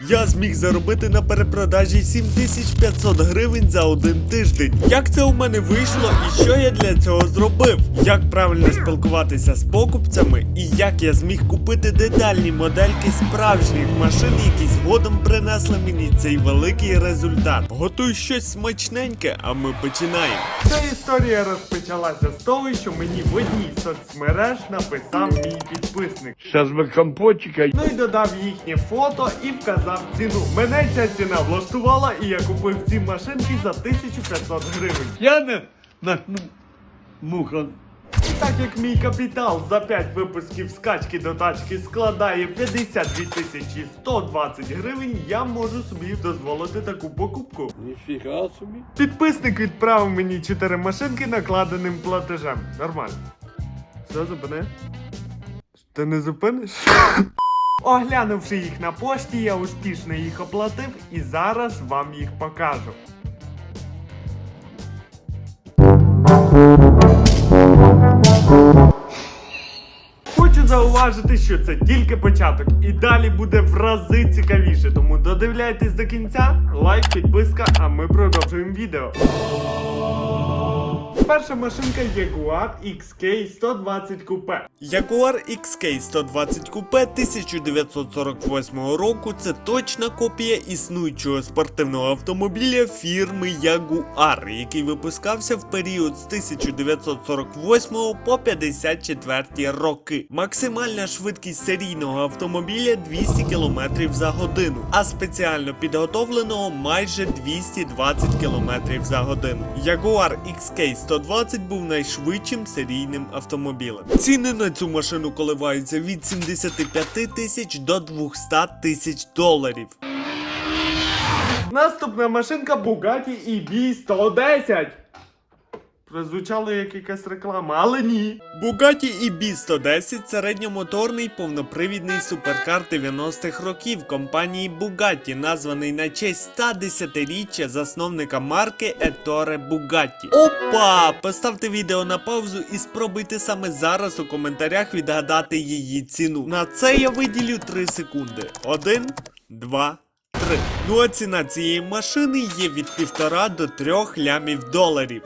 Я зміг заробити на перепродажі 7500 гривень за один тиждень. Як це у мене вийшло і що я для цього зробив? Як правильно спілкуватися з покупцями і як я зміг купити детальні модельки справжніх машин, які згодом принесли мені цей великий результат. Готуй щось смачненьке, а ми починаємо. Ця історія розпочалася з того, що мені в одній соцмереж написав мій підписник. Сейчас бы компотика. Ну і додав їхнє фото і вказав ціну. Мене ця ціна влаштувала, і я купив ці машинки за 1500 гривень. Я не на ну, муха. І так як мій капітал за 5 випусків скачки до тачки складає 52 тисячі 120 гривень, я можу собі дозволити таку покупку. Ніфіга собі. Підписник відправив мені 4 машинки накладеним платежем. Нормально. Все, зупини. Ти не зупиниш? Оглянувши їх на пошті, я успішно їх оплатив і зараз вам їх покажу. Хочу зауважити, що це тільки початок, і далі буде в рази цікавіше. Тому додивляйтесь до кінця, лайк, підписка, а ми продовжуємо відео. Перша машинка Jaguar XK 120 Coupe. Jaguar XK 120 Coupe 1948 року це точна копія існуючого спортивного автомобіля фірми Jaguar, який випускався в період з 1948 по 54 роки. Максимальна швидкість серійного автомобіля 200 км за годину, а спеціально підготовленого майже 220 км за годину. Jaguar XK 120 120 був найшвидшим серійним автомобілем. Ціни на цю машину коливаються від 75 тисяч до 200 тисяч доларів. Наступна машинка Bugatti EB110 звучало як якась реклама, але ні. Bugatti EB 110 середньомоторний повнопривідний суперкар 90-х років компанії Bugatti, названий на честь 110-річчя засновника марки Еторе Bugatti. Опа! Поставте відео на паузу і спробуйте саме зараз у коментарях відгадати її ціну. На це я виділю 3 секунди. Один, два. 3. Ну а ціна цієї машини є від 1,5 до трьох лямів доларів.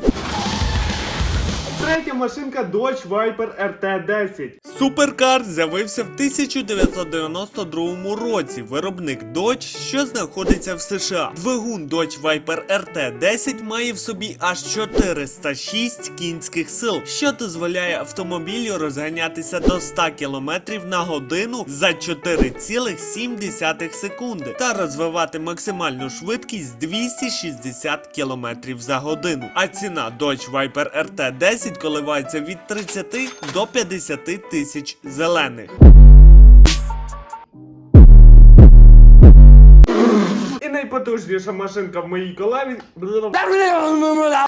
Третя машинка Dodge Viper RT10. Суперкар з'явився в 1992 році. Виробник Dodge, що знаходиться в США. Двигун Dodge Viper RT10 має в собі аж 406 кінських сил, що дозволяє автомобілю розганятися до 100 км на годину за 4,7 секунди та розвивати максимальну швидкість 260 км за годину. А ціна Dodge Viper RT10 коливається від 30 до 50 тисяч зелених. І найпотужніша машинка в моїй колекції.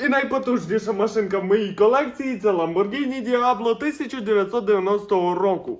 І найпотужніша машинка в моїй колекції це Lamborghini Diablo 1990 року.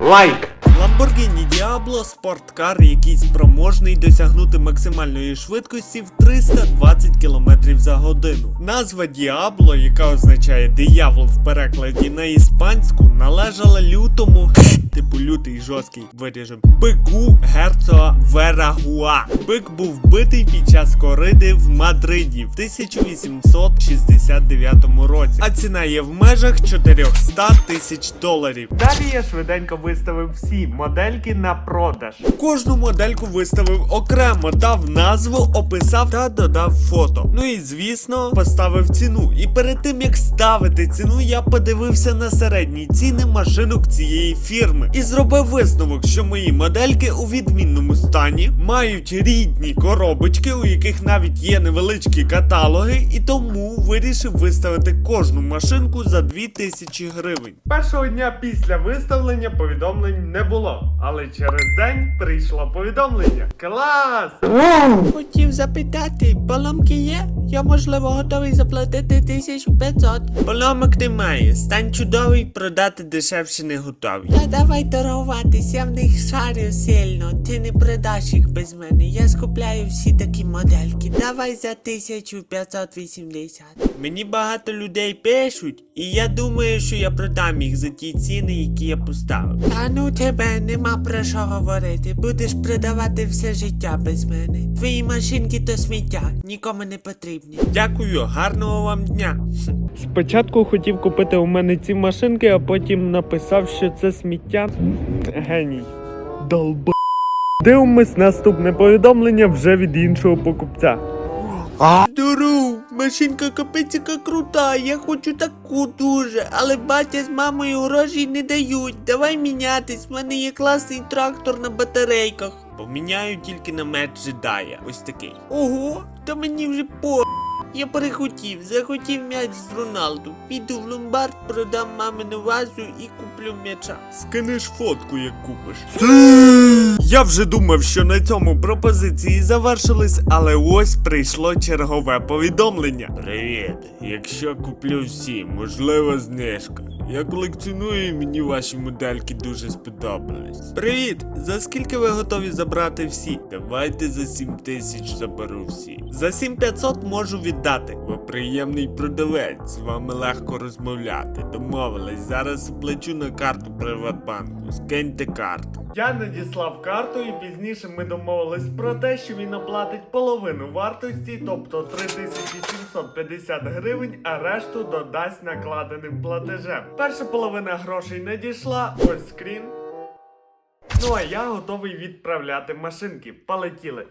Лайк! Lamborghini Diablo спорткар, який спроможний досягнути максимальної швидкості в 320 км за годину. Назва Діабло, яка означає диявол в перекладі на іспанську, належала лютому, типу лютий жорсткий виріжем, бику герцога Верагуа. Бик був вбитий під час кориди в Мадриді в 1869 році, а ціна є в межах 400 тисяч доларів. Далі я швиденько виставив всі модельки на продаж. Кожну модельку виставив окремо, дав назву, описав та додав фото. Ну і звісно, поставив ціну. І перед тим як ставити ціну, я подивився на середні ціни машинок цієї фірми і зробив висновок, що мої модельки у відмінному стані мають рідні коробочки, у яких навіть є невеличкі каталоги, і тому вирішив виставити кожну машинку за 2000 гривень. Першого дня після виставлення повідомлень не було, але через день прийшло повідомлення. Клас! Хотів запитати, поломки є? Я можливо готовий заплатити 1500. Поломок немає. Стань чудовий, продати дешевше не готовий. Та давай торгуватись, я в них шарю сильно. Ти не продаш їх без мене. Я скупляю всі такі модельки. Давай за 1580. Мені багато людей пишуть, і я думаю, що я продам їх за ті ціни, які я поставив. Та ну тебе нема про що говорити. Будеш продавати все життя без мене. Твої машинки то сміття, нікому не потрібні. Дякую, гарного вам дня. Спочатку хотів купити у мене ці машинки, а потім написав, що це сміття. Геній. Долб. Дивимось наступне повідомлення вже від іншого покупця. Здоров, машинка капець крута, я хочу таку дуже, але батя з мамою грошей не дають. Давай мінятись, в мене є класний трактор на батарейках. Поміняю тільки на меч джедая. Ось такий. Ого, то мені вже по. Я перехотів, захотів м'яч з Роналду. Піду в ломбард, продам мамину вазу і куплю м'яча. Скинеш фотку, як купиш. Я вже думав, що на цьому пропозиції завершились, але ось прийшло чергове повідомлення. Привіт! Якщо куплю всі, можливо, знижка. Я колекціоную і мені ваші модельки дуже сподобались. Привіт! За скільки ви готові забрати всі? Давайте за 7 тисяч заберу всі. За 7500 можу віддати. Ви приємний продавець, з вами легко розмовляти. Домовились, зараз оплачу на карту Приватбанку. Скиньте карту. Я надіслав карту і пізніше ми домовились про те, що він оплатить половину вартості, тобто 3750 гривень, а решту додасть накладеним платежем. Перша половина грошей надійшла, ось скрін. Ну а я готовий відправляти машинки. Полетіли.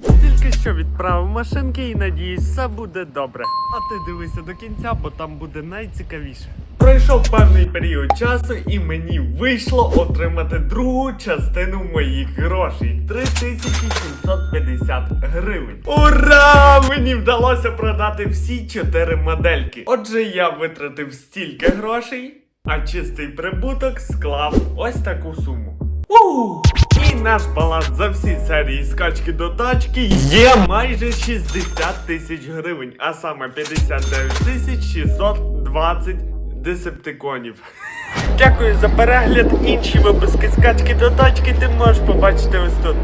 Тільки що відправив машинки і надіюсь, все буде добре. А ти дивися до кінця, бо там буде найцікавіше. Пройшов певний період часу, і мені вийшло отримати другу частину моїх грошей 3750 гривень. Ура! Мені вдалося продати всі чотири модельки. Отже, я витратив стільки грошей, а чистий прибуток склав ось таку суму. У! І наш баланс за всі серії скачки до тачки є майже 60 тисяч гривень, а саме 59 тисяч 620 десептиконів. Дякую за перегляд. Інші випуски скачки до тачки ти можеш побачити ось тут.